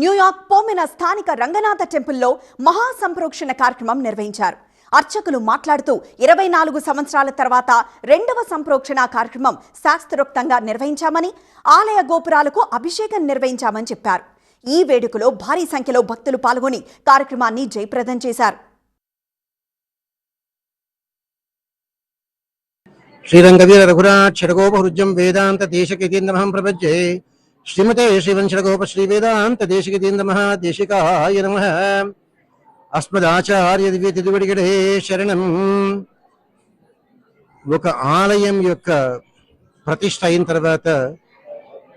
New York పోమిన స్థానిక రంగనాథ టెంపుల్లో మహా సంప్రోక్షణ కార్యక్రమం నిర్వహించారు. అర్చకులు మాట్లాడుతూ ఇరవై నాలుగు సంవత్సరాల తర్వాత రెండవ సంప్రోక్షణ కార్యక్రమం శాస్త్రోక్తంగా నిర్వహించామని ఆలయ గోపురాలకు అభిషేకం నిర్వహించామని చెప్పారు. ఈ వేడుకలో భారీ సంఖ్యలో భక్తులు పాల్గొని కార్యక్రమాన్ని జయప్రదం చేశారు. శ్రీరంగవీర రఘురాట్ షడగోపహృజ్యం వేదాంత దేశకితీంద్రమహం ప్రపంచే శ్రీమతే శ్రీవంశడగోప శ్రీ వేదాంత దేశకితీంద్రమః దేశికాయ నమ అస్మదాచార్య దివ్య తిరువడిగడే శరణం ఒక ఆలయం యొక్క ప్రతిష్ట అయిన తర్వాత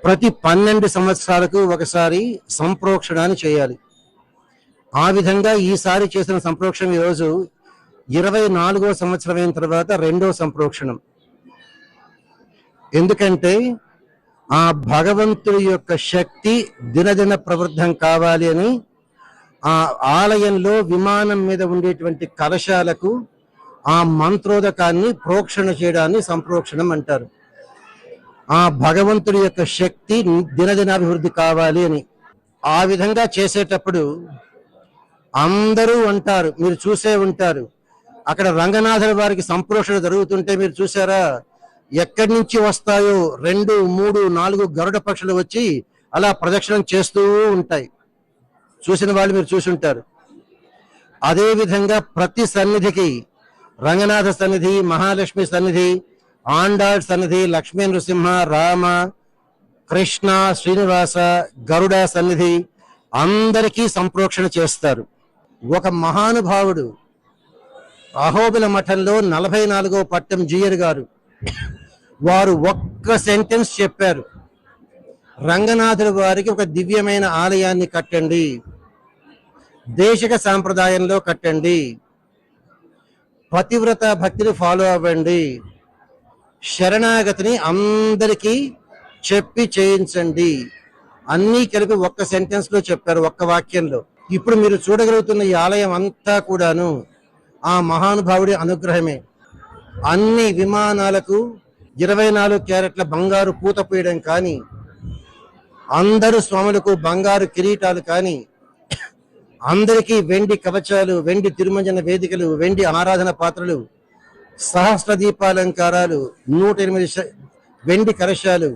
ప్రతి పన్నెండు సంవత్సరాలకు ఒకసారి సంప్రోక్షణాన్ని చేయాలి. ఆ విధంగా ఈసారి చేసిన సంప్రోక్షణం ఈరోజు ఇరవై నాలుగో సంవత్సరం అయిన తర్వాత రెండో సంప్రోక్షణం. ఎందుకంటే ఆ భగవంతుడి యొక్క శక్తి దినదిన ప్రవృద్ధం కావాలి అని ఆ ఆలయంలో విమానం మీద ఉండేటువంటి కలశాలకు ఆ మంత్రోదకాన్ని ప్రోక్షణ చేయడాన్ని సంప్రోక్షణం అంటారు. ఆ భగవంతుడి యొక్క శక్తి దినదినాభివృద్ధి కావాలి అని. ఆ విధంగా చేసేటప్పుడు అందరూ అంటారు మీరు చూసే ఉంటారు. అక్కడ రంగనాథుల వారికి సంప్రోషణ జరుగుతుంటే మీరు చూసారా? ఎక్కడి నుంచి వస్తాయో రెండు మూడు నాలుగు గరుడ పక్షులు వచ్చి అలా ప్రదక్షిణం చేస్తూ ఉంటాయి. చూసిన వాళ్ళు మీరు చూసుంటారు అదేవిధంగా ప్రతి సన్నిధికి రంగనాథ సన్నిధి మహాలక్ష్మి సన్నిధి ఆండాళ్ సన్నిధి లక్ష్మీ నృసింహ రామ కృష్ణ శ్రీనివాస గరుడ సన్నిధి అందరికీ సంప్రోక్షణ చేస్తారు. ఒక మహానుభావుడు అహోబిల మఠంలో నలభై నాలుగో పట్టం జీయర్ గారు. వారు ఒక్క సెంటెన్స్ చెప్పారు. రంగనాథుల వారికి ఒక దివ్యమైన ఆలయాన్ని కట్టండి. దేశిక సాంప్రదాయంలో కట్టండి. పతివ్రత భక్తిని ఫాలో అవ్వండి. శరణాగతిని అందరికీ చెప్పి చేయించండి. అన్నీ కలిపి ఒక్క సెంటెన్స్లో చెప్పారు ఒక్క వాక్యంలో. ఇప్పుడు మీరు చూడగలుగుతున్న ఈ ఆలయం అంతా కూడాను ఆ మహానుభావుడి అనుగ్రహమే. అన్ని విమానాలకు ఇరవై నాలుగు క్యారెట్ల బంగారు పూత పూయడం కానీ అందరు స్వాములకు బంగారు కిరీటాలు కానీ అందరికీ వెండి కవచాలు వెండి తిరుమంజన వేదికలు వెండి ఆరాధన పాత్రలు సహస్ర దీపాలంకారాలు నూట ఎనిమిది వెండి కలశాలు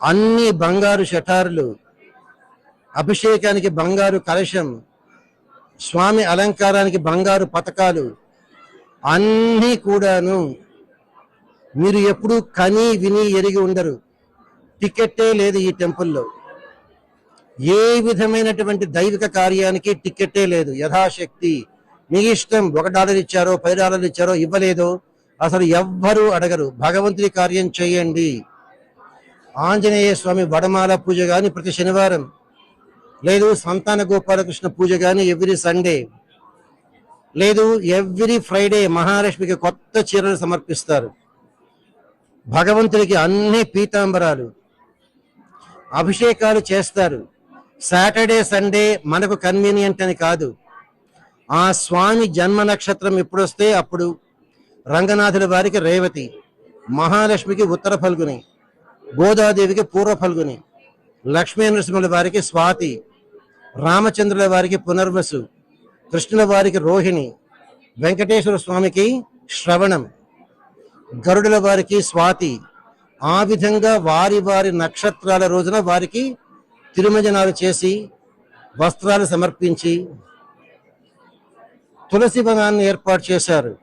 అన్ని బంగారు షటారులు అభిషేకానికి బంగారు కలశం స్వామి అలంకారానికి బంగారు పథకాలు అన్నీ కూడాను మీరు ఎప్పుడు కని విని ఎరిగి ఉండరు. టికెట్టే లేదు ఈ టెంపుల్లో. ఏ విధమైనటువంటి దైవిక కార్యానికి టికెట్టే లేదు. యథాశక్తి. మీ ఇష్టం ఒక డాలర్ ఇచ్చారో పది డాలర్లు ఇచ్చారో ఇవ్వలేదో అసలు ఎవ్వరూ అడగరు. భగవంతుడి కార్యం చేయండి. ఆంజనేయ స్వామి వడమాల పూజ కానీ ప్రతి శనివారం. లేదు సంతాన గోపాలకృష్ణ పూజ కానీ ఎవ్రీ సండే. లేదు ఎవ్రీ ఫ్రైడే మహాలక్ష్మికి కొత్త చీరలు సమర్పిస్తారు. భగవంతుడికి అన్ని పీతాంబరాలు. అభిషేకాలు చేస్తారు. సాటర్డే సండే మనకు కన్వీనియంట్ అని కాదు. ఆ స్వామి జన్మ నక్షత్రం ఎప్పుడొస్తే అప్పుడు రంగనాథుల వారికి రేవతి మహాలక్ష్మికి ఉత్తర ఫల్గుని గోదాదేవికి పూర్వ ఫల్గుని లక్ష్మీ నరసింహుల వారికి స్వాతి రామచంద్రుల వారికి పునర్వసు కృష్ణుల వారికి రోహిణి వెంకటేశ్వర స్వామికి శ్రవణం. గరుడుల వారికి స్వాతి. ఆ విధంగా వారి వారి నక్షత్రాల రోజున వారికి తిరుమజనాలు చేసి వస్త్రాలు సమర్పించి తులసి వనాన్ని ఏర్పాటు చేశారు.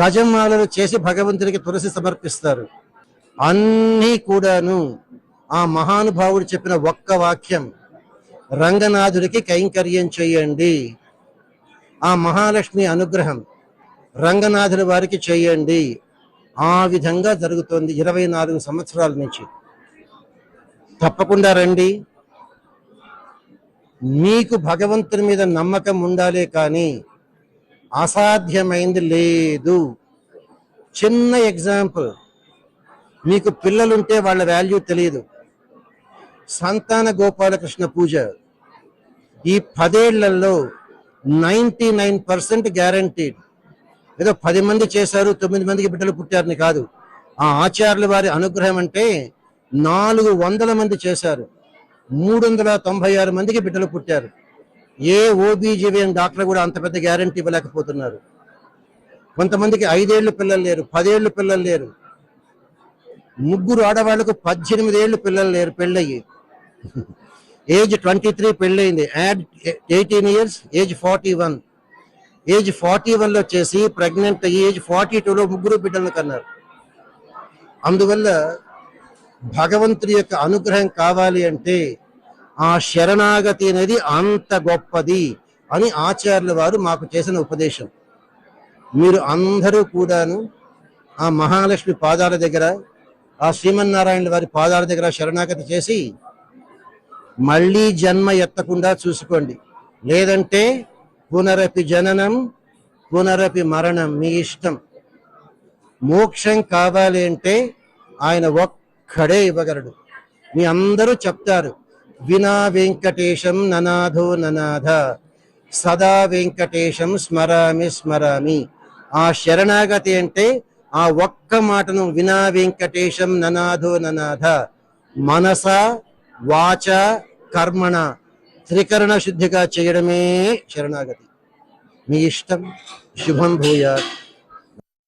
గజమాలలు చేసి భగవంతునికి తులసి సమర్పిస్తారు. అన్నీ కూడాను ఆ మహానుభావుడు చెప్పిన ఒక్క వాక్యం రంగనాథుడికి కైంకర్యం చేయండి. ఆ మహాలక్ష్మి అనుగ్రహం. రంగనాథుల వారికి చేయండి. ఆ విధంగా జరుగుతోంది ఇరవై నాలుగు సంవత్సరాల నుంచి. తప్పకుండా రండి. మీకు భగవంతుని మీద నమ్మకం ఉండాలే కానీ అసాధ్యమైంది లేదు. చిన్న ఎగ్జాంపుల్. మీకు పిల్లలుంటే వాళ్ళ వాల్యూ తెలియదు. సంతాన గోపాలకృష్ణ పూజ. ఈ పదేళ్ళలో నైంటీ నైన్ పర్సెంట్ గ్యారంటీడ్. ఏదో పది మంది చేశారు తొమ్మిది మందికి బిడ్డలు పుట్టారని కాదు. ఆ ఆచార్యుల వారి అనుగ్రహం అంటే నాలుగు వందల మంది చేశారు. మూడు వందల తొంభై ఆరు మందికి బిడ్డలు పుట్టారు. ఏ ఓబీజీవీఎన్ డాక్టర్ కూడా అంత పెద్ద గ్యారంటీ ఇవ్వలేకపోతున్నారు. కొంతమందికి ఐదేళ్ళు పిల్లలు లేరు పదేళ్ళు పిల్లలు లేరు. ముగ్గురు ఆడవాళ్ళకు పద్దెనిమిది ఏళ్ళు పిల్లలు లేరు పెళ్ళయ్యి. ఏజ్ ట్వంటీ త్రీ పెళ్ళయింది. Add eighteen years age forty one age forty వన్లో వచ్చేసి ప్రెగ్నెంట్ అయ్యి ఏజ్ ఫార్టీ టూలో ముగ్గురు బిడ్డలను కన్నారు. అందువల్ల భగవంతుడి యొక్క అనుగ్రహం కావాలి అంటే ఆ శరణాగతి అనేది అంత గొప్పది అని ఆచార్యుల వారు మాకు చేసిన ఉపదేశం. మీరు అందరూ కూడాను ఆ మహాలక్ష్మి పాదాల దగ్గర ఆ శ్రీమన్నారాయణ వారి పాదాల దగ్గర శరణాగతి చేసి మళ్ళీ జన్మ ఎత్తకుండా చూసుకోండి. లేదంటే పునరపి జననం పునరపి మరణం మీ ఇష్టం. మోక్షం కావాలి అంటే ఆయన ఒక్కడే ఇవ్వగలడు. మీ అందరూ చెప్తారు వినా వెంకటేశం ననాథో ననాథ సదా వెంకటేశం స్మరామి స్మరామి. ఆ శరణాగతి అంటే ఆ ఒక్క మాటను వినా వెంకటేశం ననాథో ననాథ మనస వాచ కర్మణ త్రికరణ శుద్ధిగా చేయడమే శరణాగతి మీ ఇష్టం శుభం భూయాత్